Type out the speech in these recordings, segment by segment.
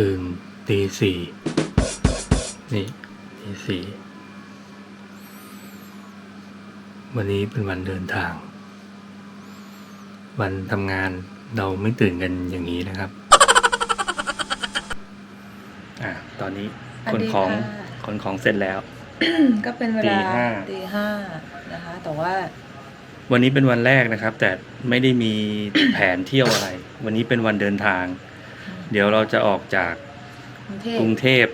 ตื่นตีสี่นี่ตีสี่วันนี้เป็นวันเดินทาง วันทำงานเราไม่ตื่นกันอย่างนี้นะครับอะตอนนี้ขนของขนของเสร็จแล้ว ก็เป็นเวตีลาห้าตีห้านะคะ แต่ว่า วันนี้เป็นวันแรกนะครับ แต่ไม่ได้มีแผนเที่ยวอะไร วันนี้เป็นวันเดินทาง เดี๋ยวเราจะออกจากกรุงเทพกรุงเทพ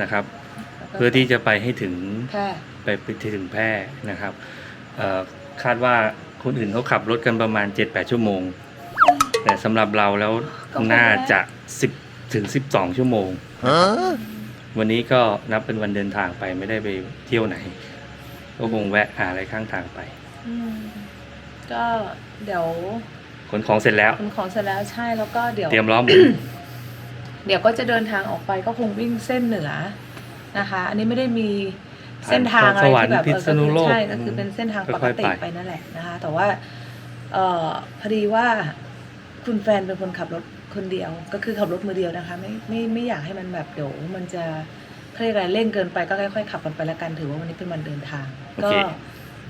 นะครับแล้วก็เพื่อที่จะไปให้ถึงแพร่ไปไปถึงแพร่นะครับเอ่อคาดว่าคนอื่นเขาขับรถกันประมาณ 7-8 ชั่วโมง แต่สำหรับเราแล้วน่าจะ 10ถึง12 ชั่วโมง วันนี้ก็นับเป็นวันเดินทางไปไม่ได้ไปเที่ยวไหน ก็คงแวะหาอะไรข้างทางไปอืมก็เดี๋ยวขนของเสร็จแล้ว ขนของเสร็จแล้วใช่แล้วก็เดี๋ยว เตรียมล้อหมุน เดี๋ยวก็จะเดินทางออกไปก็คงวิ่งเส้นเหนือนะคะ อันนี้ไม่ได้มีเส้นทางอะไรสวรรค์ที่แบบพิษณุโลกใช่ก็คือเป็นเส้นทางปกค่อยๆติไปไปนั่นแหละนะคะ แต่ว่าเอ่อพอดีว่าคุณแฟนเป็นคนขับรถคนเดียว ก็คือขับรถมือเดียวนะคะ ไม่ไม่ไม่อยากให้มันแบบเดี๋ยวมันจะเขาเรียกอะไรเร่งเกินไปก็ค่อยๆขับกันไปละกันถือว่าวันนี้เป็นวันเดินทางโอก็เค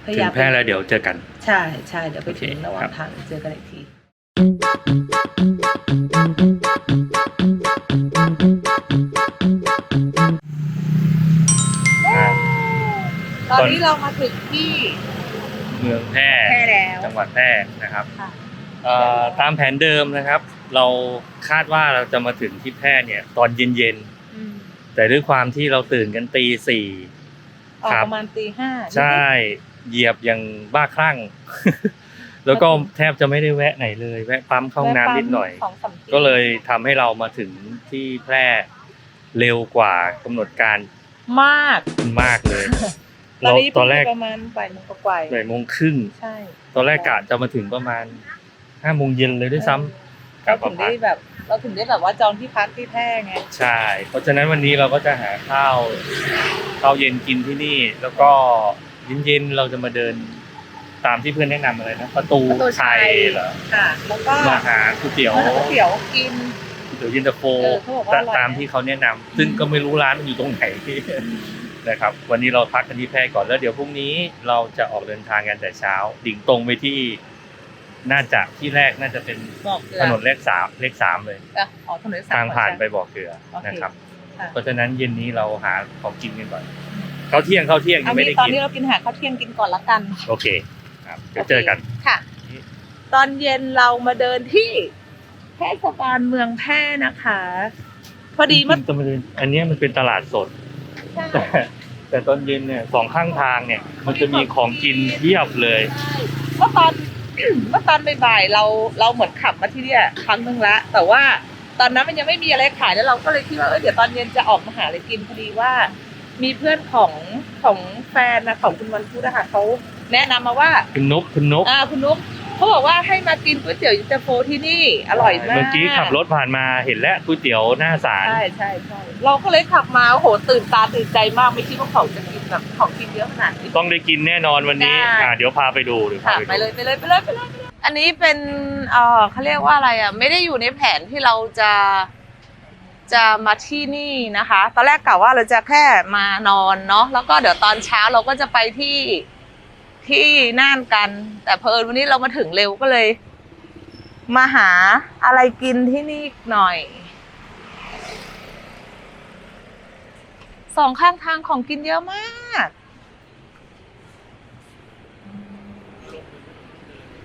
พยาถึยางมแพร่แล้วเดี๋ยวเจอกัน ใช่ใช่เดี๋ยวไปโอเคถึงระหว่าครังบทางเจอกันอีกที อนนี้เรามาถึงที่ เมืองแพร่แพร่แล้วจังหวัดแพร่นะครับค่ะ เอ่อตามแผนเดิมนะครับ เราคาดว่าเราจะมาถึงที่แพร่เนี่ยตอนเย็นอืมๆ แต่ด้วยความที่เราตื่นกันตีสี่ ออกครับ ประมาณตีห้าใช่เหยียบอย่างบ้าคลั่ง แล้วก็แทบจะไม่ได้แวะไหนเลย แวะปั๊มเข้าห้องน้ำนิดหน่อยสองสามทีก็เลยทำให้เรามาถึงที่แพร่เร็วกว่ากำหนดการมาก มากเลยตอน เรานี้ตอนแรกเพิ่งประมาณบ่ายโมงกว่าๆบ่ายโมงครึ่งใช่ตอนแรกกะจะมาถึงประมาณห้าโมงเย็นเลยด้วยซ้ำกลัเราบมาถึงพัได้กแบบ เราถึงได้แบบว่าจองที่พักที่แพร่ไงใช่ เพราะฉะนั้นวันนี้เราก็จะหาข้าวข้าวเย็นกินที่นี่ แล้วก็เย็นๆเราจะมาเดินตามที่เพื่อนแนะนำอะไรนะประตูประตูชัชัยยเหรอค่ะแล้วก็มาหาก๋วยเตี๋ยวมาหาก๋วยเตี๋ยวกินก๋วยเตี๋ยวเย็นตาโฟเออเขาบอกว่าอร่อยตามที่เขาแนะนำซึ่งก็ไม่รู้ร้านมันอยู่ตรงไหน นะครับ วันนี้เราพักกันที่แพร่ก่อนแล้วเดี๋ยวพรุ่งนี้เราจะออกเดินทางกันแต่เช้า ดิ่งตรงไปที่น่าจะที่แรกน่าจะเป็นบอกเกลือถนนเลขสามเลขสามเลยอะอ๋อถนนสมทางผ่านก่อไปบ่อเกลือโอเคนะครับ ค่ะเพราะฉะนั้นเย็นนี้เราหาของกินกันก่อนข้าวเที่ยงข้าวเที่ยงยัเอางไม่งี้ได้ตอนกินนี้เรากินอาหารข้าวเที่ยงกินก่อนละกันโอเคครับเดี๋ยวเจอกัน โคค่ะ ตอนเย็นเรามาเดินที่เทศบาลเมืองแพร่นะคะ พอดีเมื่อ จริงๆมันเป็นอันเนี้ยมันเป็นตลาดสด แต่แต่ตอนเย็นเนี่ยสองข้างทางเนี่ย มันจะมีของกินเยียบเลยเมื่อตอนเมื่อตอนบ่ายๆเราเราเหมือนขับมาที่เนี่ยครั้งหนึ่งละแต่ว่าตอนนั้นมันยังไม่มีอะไรขายแล้วเราก็เลยคิดว่าเออเดี๋ยวตอนเย็นจะออกมาหาอะไรกินพอดีว่า มีเพื่อนของของแฟนนะของคุณวันพุธนะคะเขาแนะนำมาว่าคุณนกคุณนกอ่าคุณนุ๊ก เขาบอกว่าให้มากินก๋วยเตี๋ยวยูเตโฟที่นี่อร่อยมากเมื่อกี้ขับรถผ่านมาเห็นแล้วก๋วยเตี๋ยวหน้าศาลใช่ใช่ใช่เราก็เลยขับมาโอ้โหตื่นตาตื่นใจมากไม่คิดว่าเขาจะกินแบบของกินเยอะขนาดนี้ ต้องได้กินแน่นอนวันนี้ได้ อ่าเดี๋ยวพาไปดูเดี๋ยวพาค่ะไปไปดูเลยไปเลยไปเลยไปเลยไปเลยอันนี้เป็นเออเขาเรียกว่าอะไรอะ ไม่ได้อยู่ในแผนที่เราจะจะมาที่นี่นะคะ ตอนแรกกะว่าเราจะแค่มานอนเนาะแล้วก็เดี๋ยวตอนเช้าเราก็จะไปที่ ที่น่านกัน แต่เพอญวันนี้เรามาถึงเร็วก็เลย มาหาอะไรกินที่นี่หน่อย สองข้างทางของกินเยอะมาก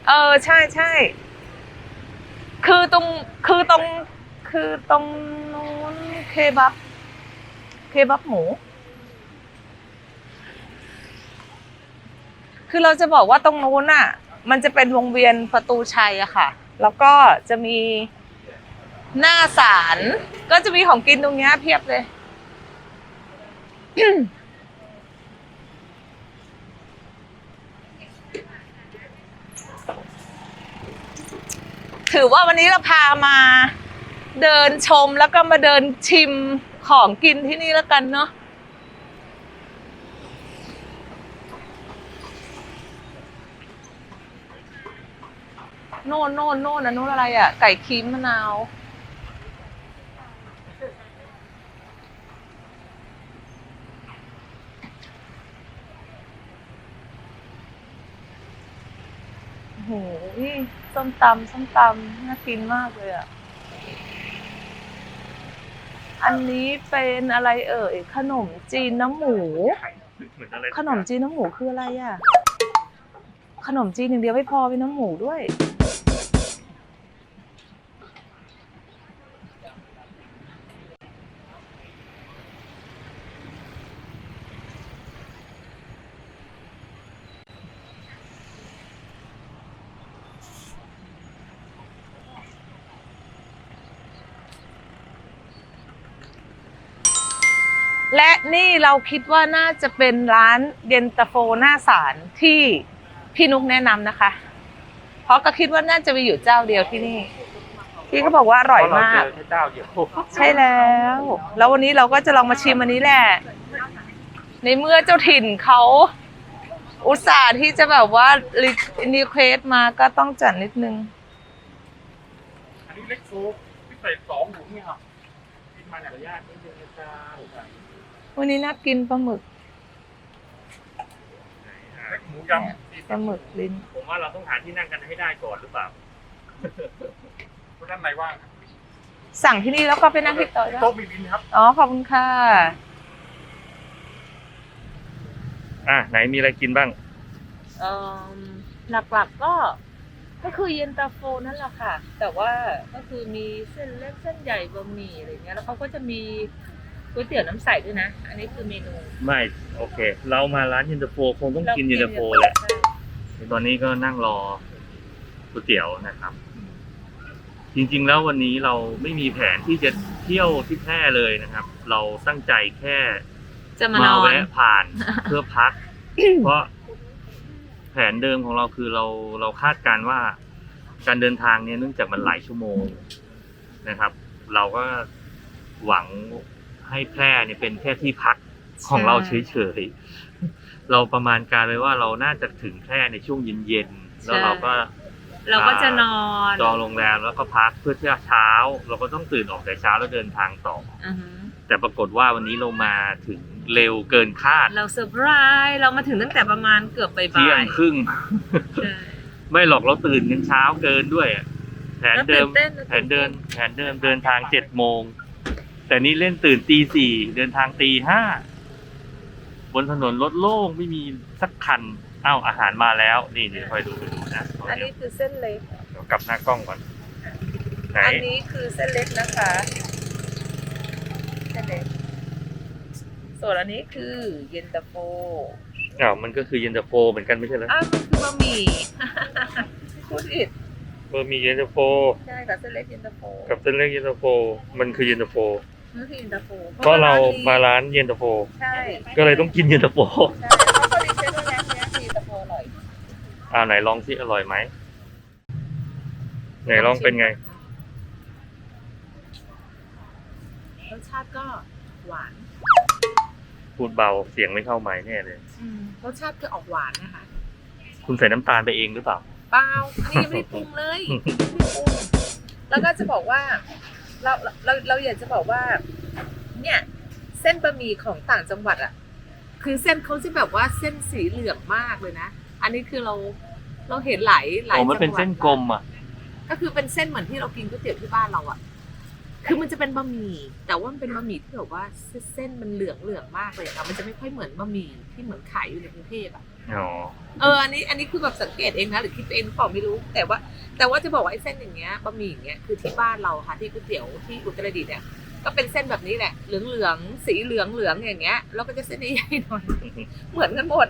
เออใช่ใช่ คือตรงคือตรงคือตรงนู้นเคบับ เคบับหมู คือเราจะบอกว่าตรงนู้นอะ มันจะเป็นวงเวียนประตูชัยอะค่ะ แล้วก็จะมีหน้าศาลก็จะมีของกินตรงเนี้ยเพียบเลย ถือว่าวันนี้เราพามาเดินชมแล้วก็มาเดินชิมของกินที่นี่แล้วกันเนาะ โน่นโน่นโน่นอันนู้นอะไรอะ ไก่ครีมมะนาว โหส้มตำส้มตำน่ากินมากเลยอะ อันนี้เป็นอะไรเอ่ย ขนมจีนน้ำหมู ขนมจีนน้ำหมูคืออะไรอะ ขนมจีนอย่งเดียวไม่พอเป็นน้ำหมูด้วย และนี่เราคิดว่าน่าจะเป็นร้านเย็นตาโฟหน้าศาลที่พี่นุกแนะนำนะคะ เพราะก็คิดว่าน่าจะมีอยู่เจ้าเดียวที่นี่ พี่ก็บอกว่าอร่อยมากเพระเรเจอแค่เจ้าเดียวใช่แล้ว แล้ววันนี้เราก็จะลองมาชิมอันนี้แหละ ในเมื่อเจ้าถิ่นเขาอุตส่าห์ที่จะแบบว่ารีเควสมาก็ต้องจัดนิดนึง อันนี้เล็กซุปพิเศษสองถุงเนี่ยครับกินมาจากญาตินิดนึงนะจ๊ะ วันนี้น่ากินปลาหมึกเล็กหมูยำสี่ปลาหมึกลิ้น ผมว่าเราต้องหาที่นั่งกันให้ได้ก่อนหรือเปล่าคนด้านในว่างครับสั่งที่นี่แล้วก็ไปนั่งที่โต๊ะได้โต๊ะมีบินครับ อ๋อ ขอบคุณค่ะ อะไหนมีอะไรกินบ้าง เอ่อหลักๆก็ก็คือเย็นตาโฟนั่นแหละค่ะ แต่ว่าก็คือมีเส้นเล็กเส้นใหญ่บะหมี่อะไรเงี้ยแล้วเขาก็จะมี ก๋วยเตี๋ยวน้ำใสด้วยนะ อันนี้คือเมนูไม่โอเค เรามาร้านเย็นตาโฟคงต้องกินเย็นตาโฟแหละตอนนี้ก็นั่งรอก๋วยเตี๋ยวนะครับ จริงๆแล้ววันนี้เราไม่มีแผนที่จะเที่ยวที่แพร่เลยนะครับ เราตั้งใจแค่จะมานอนแวะผ่านเพื่อพัก เพราะแผนเดิมของเราคือเราเราคาดการณ์ว่าการเดินทางเนี่ยเนื่องจากมันหลายชั่วโมงนะครับ เราก็หวัง ให้แพร่เนี่ยเป็นแค่ที่พักของเราเฉยๆ เราประมาณการเลยว่าเราน่าจะถึงแพร่ในช่วงเย็นๆ แล้วเราก็เราก็จะนอนจองโรงแรมแล้วก็พักเพื่อที่จะเช้า เราก็ต้องตื่นออกแต่เช้าแล้วเดินทางต่ออือฮึแต่ปรากฏว่าวันนี้เรามาถึงเร็วเกินคาด เราเซอร์ไพรส์เรามาถึงตั้งแต่ประมาณเกือบบ่ายเที่ยงครึ่งๆใช่ไม่หรอกเราตื่นกันเช้าเกินด้วยอะแผนเดิมแล้วตื่นเต้นแผนเดินแผนเดิมเดินทางเจ็ดโมง แต่นี่เล่นตื่นตีสี่เดินทางตีห้าบนถนนรถโล่งไม่มีสักคันอ้าวอาหารมาแล้ว นี่เดี๋ยวคอยดูไปดูนะอันนี้คือเส้นเล็กเดี๋ยวกลับหน้ากล้องก่อนไหนอันนี้คือเส้นเล็กนะคะเส้นเล็กส่วนอันนี้คือเย็นตาโฟอ้าวมันก็คือเย็นตาโฟเหมือนกันไม่ใช่เหรออ้าวมันคือบะหมี่พูดผิดบะหมี่เย็นตาโฟใช่กับเส้นเล็กเย็นตาโฟกับเส้นเล็กเย็นตาโฟมันคือเย็นตาโฟ นั่นคือเย็นตาโฟเพราะเรามาร้านเย็นตาโฟ ใช่ก็เลยต้องกินเย็นตาโฟใช่เขาก็รีเซ็ตว่าแรกเนี้ยคือเย็นตาโฟอร่อยอ่าไหนลองสิอร่อยไหมไหนลองเป็นไง รสชาติก็หวานพูดเบาเสียงไม่เข้าไม้แน่เลย อืมรสชาติคือออกหวานนะคะคุณใส่น้ำตาลไปเองหรือเปล่า เปล่าอันนี้ยังไม่ได้ปรุงเลยไม่ได้ปรุงแล้วก็จะบอกว่า เราเราเราอยากจะบอกว่า เนี่ย เส้นบะหมี่ของต่างจังหวัดอะ คือเส้นเขาจะแบบว่าเส้นสีเหลืองมากเลยนะ อันนี้คือเราเราเห็นหลายหลายโอ้มันเป็นจังหวัดเส้นกลมอะ ก็คือเป็นเส้นเหมือนที่เรากินก๋วยเตี๋ยวที่บ้านเราอะ คือมันจะเป็นบะหมี่แต่ว่ามันเป็นบะหมี่ที่แบบว่าเส้นมันเหลืองเหลืองมากเลยอะมันจะไม่ค่อยเหมือนบะหมี่ที่เหมือนขายอยู่ในกรุงเทพอะ อ๋อเอออันนี้อันนี้คือแบบสังเกตเองนะหรือคิดเองหรือเปล่าไม่รู้ แต่ว่า แต่ว่าจะบอกว่าไอ้เส้นอย่างเงี้ยบะหมี่อย่างเงี้ยคือที่บ้านเราค่ะที่ก๋วยเตี๋ยวที่อุตรดิตถ์เนี่ยก็เป็นเส้นแบบนี้แหละเหลืองเหลืองๆสีเหลืองเหลืองๆอย่างเงี้ยแล้วก็จะเส้นใหญ่ๆหน่อยเหมือนกันหมด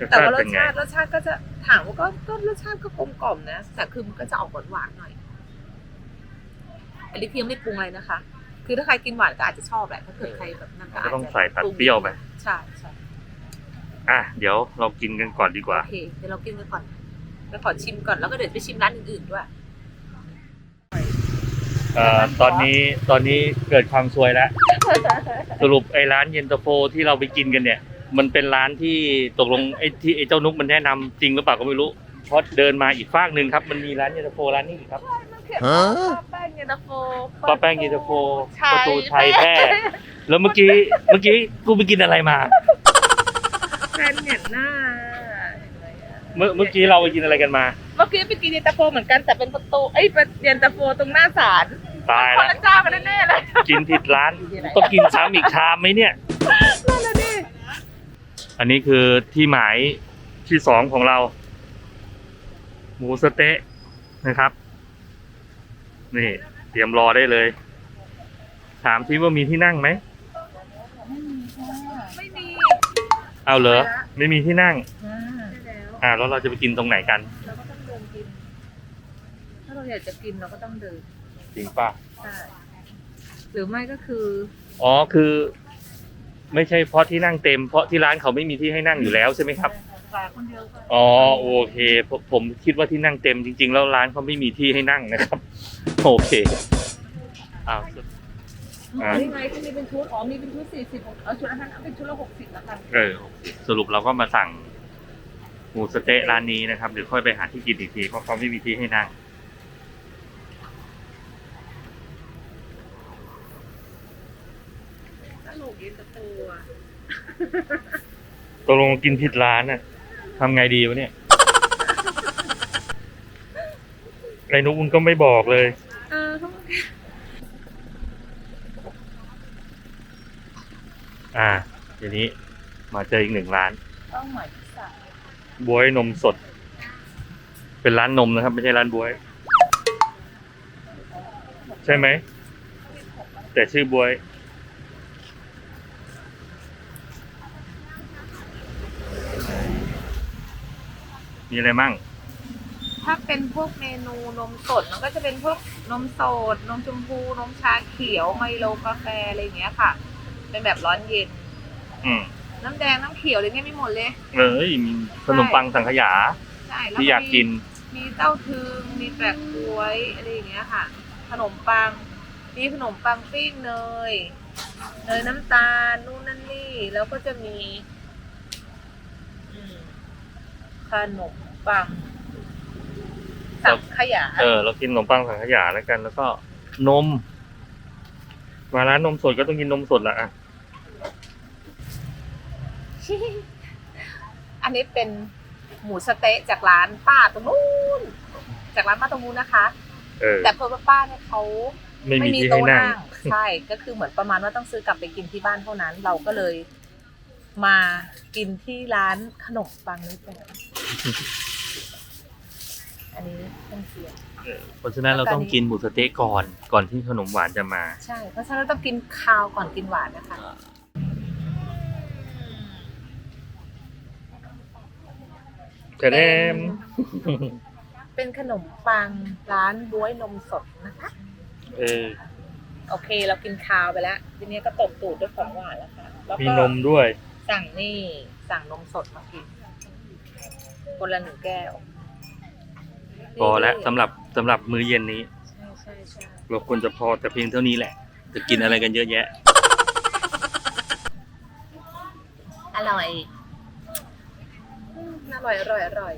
รสแต่ชาว่าติรเป็สนไงชาติรสชาติก็จะถามว่าก็ก็รสชาติก็กลมกล่อมนะแต่คือมันก็จะออกหวานหวานๆหน่อย อันนี้พี่ยังไม่ปรุงอะไรนะคะ คือถ้าใครกินหวานก็อาจจะชอบแหละถ้าเกิดใครแบบนั้นก็อาจก็จะต้องใส่ตัดเปรี้ยวไป ใช่ใช่ อะเดี๋ยวเรากินกันก่อนดีกว่า โอเคเดี๋ยวเรากินกันก่อนแล้วขอชิมก่อนแล้วก็เดี๋ยวไปชิมร้านอื่นๆด้วยเอ่อตอนนี้ตอนนี้เกิดความซวยแล้ว สรุปไอ้ร้านเย็นตาโฟที่เราไปกินกันเนี่ย มันเป็นร้านที่ตกลงไอ้ที่ไอ้เจ้านุกมันแนะนำจริงหรือเปล่าก็ไม่รู้เพราะเดินมาอีกฟากหนึ่งครับ มันมีร้านเย็นตาโฟร้านนี้อีกครับมันเขียนว่าป้าแป้งเย็นตาโฟ ป้าแป้งเย็นตาโฟชัยประตูชัยแพร่แล้วเมื่อกี้เมื่อกี้กูไปกินอะไรมาแฟ นเห็นหน้าเห็นไหมอะเมื่อเมื่อกี้เราไปกินอะไรกันมา เมื่อกี้ไปกินเย็นตาโฟเหมือนกันแต่เป็นประตูเอ้ยเป็นเย็นตาโฟตรงหน้าศาลตายคนละละเจ้ากันแน่ๆเลยกินผิดร้านอยู่ที่ไหนต้องกินซ้ำอีกชามไหมเนี่ย นั่นแหละดิอันนี้คือที่หมายที่สองของเรา หมูสะเต๊ะนะครับ นี่ เตรียมรอได้เลย ถามที่ว่ามีที่นั่งไหมไม่มี เอาเหรอไม่มีที่นั่ง อ่าใช่แล้วอ่าแล้วเราจะไปกินตรงไหนกัน เราก็ต้องเดินกิน ถ้าเราอยากจะกินเราก็ต้องเดินจริงป่ะ ใช่หรือไม่ก็คืออ๋อคือ ไม่ใช่เพราะที่นั่งเต็มเพราะที่ร้านเขาไม่มีที่ให้นั่งอยู่แล้วใช่ไหมครับ ฝากคนเดียวก็อ๋อโอเคผมผมคิดว่าที่นั่งเต็มจริง ๆ แล้วร้านเขาไม่มีที่ให้นั่งนะครับ โอเคอ้าว อ่า นี่ไงที่มีเป็นชุดอ๋อมีเป็นชุดสี่สิบเอาชุดละห้าเป็นชุดละหกสิบแล้วกันเออโอเคสรุปเราก็มาสั่งหมูสะเต๊ะร้านนี้นะครับเดี๋ยวค่อยไปหาที่กินอีกทีเพราะเขาไม่มีที่ให้นั่งตลกเย็นตะโฟอะตกลงกินผิดร้านน่ะทำไงดีวะเนี่ยไอ้นุ๊กมันก็ไม่บอกเลย เออเขา อ่าทีนี้มาเจออีกหนึ่งร้านต้องหมายที่สามบวยนมสด เป็นร้านนมนะครับ ไม่ใช่ร้านบวย ใช่ไหม แต่ชื่อบวย มีอะไรมั่ง ถ้าเป็นพวกเมนูนมสดมันก็จะเป็นพวกนมสด นมชมพู นมชาเขียวไมโลกาแฟอะไรอย่างเงี้ยค่ะ เป็นแบบร้อนเย็น อืมน้ำแดงน้ำเขียวอะไรเงี้ยไม่หมดเลย เอ้ยมีขนมปังสังขยาใช่แล้วที่อยากกิน มีเต้าถึงมีแปะกล้วยอะไรอย่างเงี้ยค่ะ ขนมปังมีขนมปังปิ้งเนยเนยน้ำตาลนู่นนั่นนี่แล้วก็จะมีอืมขนมปังสังขยาเออเรากินขนมปังสังขยาแล้วกัน แล้วก็นม มาร้านนมสดก็ต้องกินนมสดละอะ อันนี้เป็นหมูสะเต๊ะจากร้านป้าตรงนู้น จากร้านป้าตรงนู้นนะคะ เออ แต่เพื่อนว่าป้าเนี่ยเขาไม่มีที่ให้โต๊ะนั่งใช่ ก็คือเหมือนประมาณว่าต้องซื้อกลับไปกินที่บ้านเท่านั้น เราก็เลยมากินที่ร้านขนมปังนี้แทนอันนี้เป็นเสียง เพราะฉะนั้นเราต้องกินหมูสะเต๊ะก่อนก่อนที่ขนมหวานจะมา ใช่ เพราะฉะนั้นเราต้องกินข้าวก่อนกินหวานนะคะ กระเดมเป็นขนมปังร้านบ้วยนมสดนะคะ เออ โอเค เรากินข้าวไปแล้ว ทีนี้ก็ตบตูดด้วยของหวานแล้วค่ะแล้วมีก็นมด้วย สั่งนี่สั่งนมสดมากินคนละหนึ่งแก้วพอแล้วสำหรับสำหรับมื้อเย็นนี้ ใช่ใช่ใช่เราควรจะพอแต่เพียงเท่านี้แหละ จะกินอะไรกันเยอะแยะ อร่อย อร่อยอร่อยอร่อย